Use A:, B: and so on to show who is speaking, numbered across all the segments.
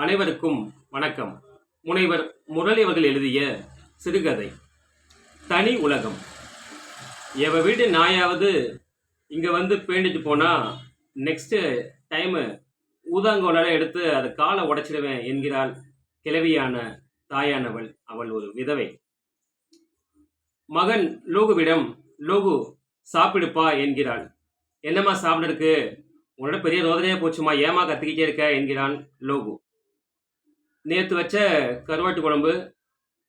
A: அனைவருக்கும் வணக்கம். முனைவர் முரளி அவர்கள் எழுதிய சிறுகதை தனி உலகம். எவ வீட்டு நாயாவது இங்கே வந்து பேண்டிட்டு போனால் நெக்ஸ்ட்டு டைமு ஊதாங்கோலால் எடுத்து அது காலை உடைச்சிடுவேன் என்கிறாள் கிழவியான தாயானவள் அவள் ஒரு விதவை. மகன் லோகுவிடம் லோகு சாப்பிடுப்பா என்கிறாள். என்னம்மா சாப்பிடுறதுக்கு? உன்னோட பெரிய ரோதனையாக போச்சுமா? ஏமா கத்திக்கிட்டே இருக்க? என்கிறான் லோகு. நேற்று வச்ச கருவாட்டு குழம்பு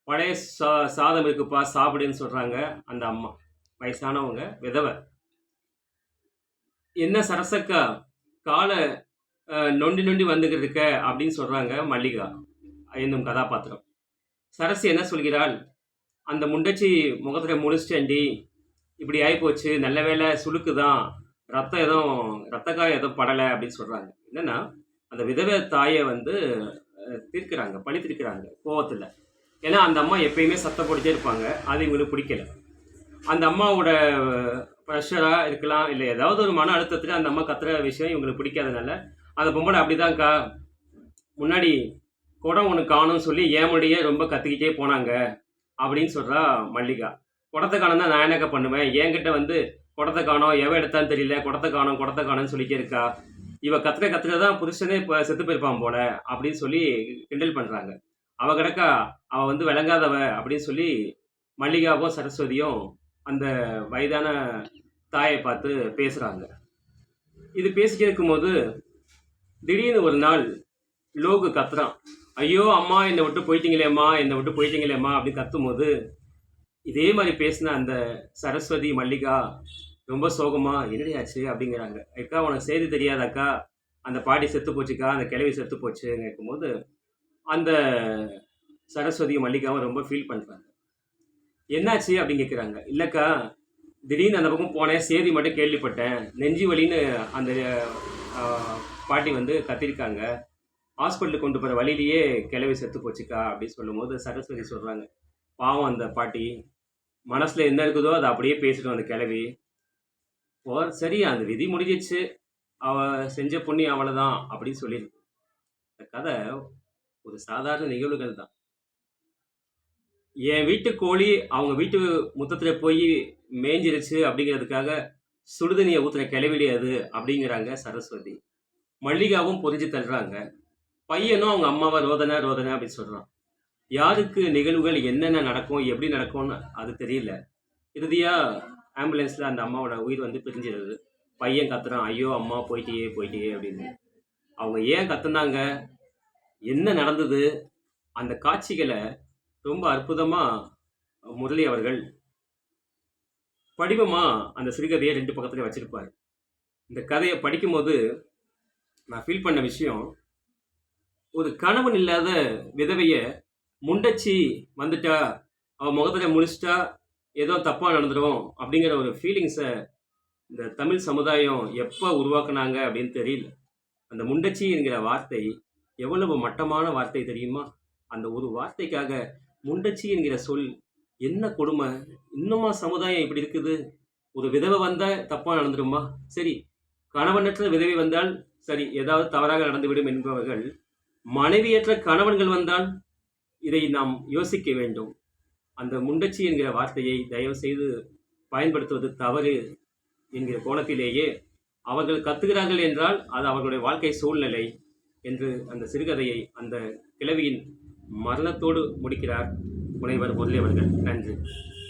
A: பழைய சா சாதம் இருக்குப்பா சாப்பிடுன்னு சொல்கிறாங்க அந்த அம்மா. வயசானவங்க விதவை. என்ன சரசக்கா காலை நொண்டி நொண்டி வந்துக்கிட்டு இருக்க அப்படின்னு சொல்கிறாங்க மல்லிகா. என்னும் கதாபாத்திரம். சரசு என்ன சொல்கிறாள்? அந்த முண்டச்சி முகத்தில் முடிச்சிட்டேன்டி இப்படி ஆகிப்போச்சு நல்ல வேளை சுளுக்கு தான் ரத்தம் எதுவும் ரத்தக்காயம் எதுவும் படலை அப்படின்னு சொல்கிறாங்க என்னன்னா அந்த விதவை தாயை வந்து தீர்க்கிறாங்க பழி தீர்க்கிறாங்க கோவத்தில். ஏன்னா அந்த அம்மா எப்பயுமே சத்தம் போட்டுட்டே இருப்பாங்க. அது இவங்களுக்கு பிடிக்கல. அந்த அம்மாவோட ப்ரெஷராக இருக்கலாம் இல்லை ஏதாவது ஒரு மன அழுத்தத்தில் அந்த அம்மா கத்துற விஷயம் இவங்களுக்கு பிடிக்காதனால அந்த பொம்பளை அப்படிதான்க்கா. முன்னாடி குடம் ஒன்று காணும்னு சொல்லி ஏமுடியே ரொம்ப கத்திக்கிட்டே போனாங்க அப்படின்னு சொல்கிறா மல்லிகா. குடத்தை காணும் தான் நான் என்னக்கா பண்ணுவேன்? என்கிட்ட வந்து குடத்தை காணோம் எவ எடுத்தான்னு தெரியல. குடத்தை காணோம் குடத்தை காணோம்னு சொல்லிட்டே இருக்கா. இவ கத்துற கத்துற தான் புருஷனே இப்போ செத்து போயிருப்பான் போல அப்படின்னு சொல்லி கிண்டல் பண்ணுறாங்க அவ கிடக்கா அவ வந்து விளங்காதவ அப்படின்னு சொல்லி மல்லிகாவும் சரஸ்வதியும் அந்த வயதான தாயை பார்த்து பேசுகிறாங்க இது பேசிட்டே இருக்கும்போது திடீர்னு ஒரு நாள் லோகு கத்துறான். ஐயோ அம்மா என்னை விட்டு போயிட்டீங்களேம்மா என்னை விட்டு போயிட்டீங்களேம்மா அப்படின்னு கத்தும்போது இதே மாதிரி பேசின அந்த சரஸ்வதி மல்லிகா ரொம்ப சோகமா என்னடி ஆச்சு? அப்படிங்கிறாங்க. அக்கா உனக்கு செய்தி தெரியாதாக்கா? அந்த பாட்டி செத்து போச்சுக்கா? அந்த கிழவி செத்து போச்சு கேட்கும்போது அந்த சரஸ்வதி மல்லிகாவும் ரொம்ப ஃபீல் பண்ணுறாங்க என்னாச்சு? அப்படின்னு கேட்குறாங்க. இல்லைக்கா திடீர்னு அந்த பக்கம் போனேன். செய்தி மட்டும் கேள்விப்பட்டேன். நெஞ்சு வலின்னு அந்த பாட்டி வந்து கத்திருக்காங்க. ஹாஸ்பிட்டலுக்கு கொண்டு போகிற வழியிலேயே கிளவி செத்து போச்சுக்கா? அப்படின்னு சொல்லும்போது சரஸ்வதி சொல்கிறாங்க பாவம் அந்த பாட்டி. மனசில் என்ன இருக்குதோ அதை அப்படியே பேசிட்டோம் அந்த கிளவி இப்போ சரி அந்த விதி முடிஞ்சிச்சு அவ செஞ்ச பொண்ணி அவ்வளோதான் அப்படின்னு சொல்லியிருக்கு. இந்த கதை ஒரு சாதாரண நிகழ்வுகள் தான். என் வீட்டு கோழி அவங்க வீட்டு முத்தத்தில் போய் மேய்ஞ்சிருச்சு அப்படிங்கிறதுக்காக சுடுதண்ணியை ஊற்றுற கிளவிலே அப்படிங்கிறாங்க சரஸ்வதி. மல்லிகாவும் புரிஞ்சு தள்ளுறாங்க. பையனும் அவங்க அம்மாவை ரோதனை ரோதனை அப்படின்னு சொல்கிறான் யாருக்கு நிகழ்வுகள் என்னென்ன நடக்கும் எப்படி நடக்கும்னு அது தெரியல. இறுதியாக ஆம்புலன்ஸில் அந்த அம்மாவோட உயிர் வந்து பிரிஞ்சிருது. பையன் கத்துறான் ஐயோ அம்மா போயிட்டியே போயிட்டியே அப்படின்னு. அவங்க ஏன் கத்துனாங்க? என்ன நடந்தது? அந்த காட்சிகளை ரொம்ப அற்புதமாக முரளி அவர்கள் படிவமாக அந்த சிறுகதையை ரெண்டு பக்கத்துலேயும் வச்சுருப்பார். இந்த கதையை படிக்கும்போது நான் ஃபீல் பண்ண விஷயம் ஒரு கணவன் இல்லாத விதவையை முண்டச்சி வந்துட்டா அவள் முகத்தில் முடிச்சிட்டா ஏதோ தப்பாக நடந்துடும் அப்படிங்கிற ஒரு ஃபீலிங்ஸை இந்த தமிழ் சமுதாயம் எப்போ உருவாக்குனாங்க அப்படின்னு தெரியல. அந்த முண்டச்சி என்கிற வார்த்தை எவ்வளவு மட்டமான வார்த்தை தெரியுமா? அந்த ஒரு வார்த்தைக்காக முண்டச்சி என்கிற சொல் என்ன கொடுமை? இன்னுமா சமுதாயம் இப்படி இருக்குது? ஒரு விதவை வந்தால் தப்பாக நடந்துடுமா சரி கணவனற்ற விதவை வந்தால் சரி ஏதாவது தவறாக நடந்துவிடும் என்பவர்கள் மனைவியற்ற கணவன்கள் வந்தால் இதை நாம் யோசிக்க வேண்டும். அந்த முண்டச்சி என்கிற வார்த்தையை தயவு செய்து பயன்படுத்துவது தவறு என்கிற கோணத்திலேயே அவர்கள் கத்துகிறார்கள் என்றால் அது அவர்களுடைய வாழ்க்கை சூழ்நிலை என்று அந்த சிறுகதையை அந்த கிழவியின் மரணத்தோடு முடிக்கிறார் முனைவர் முரளி அவர்கள் நன்றி.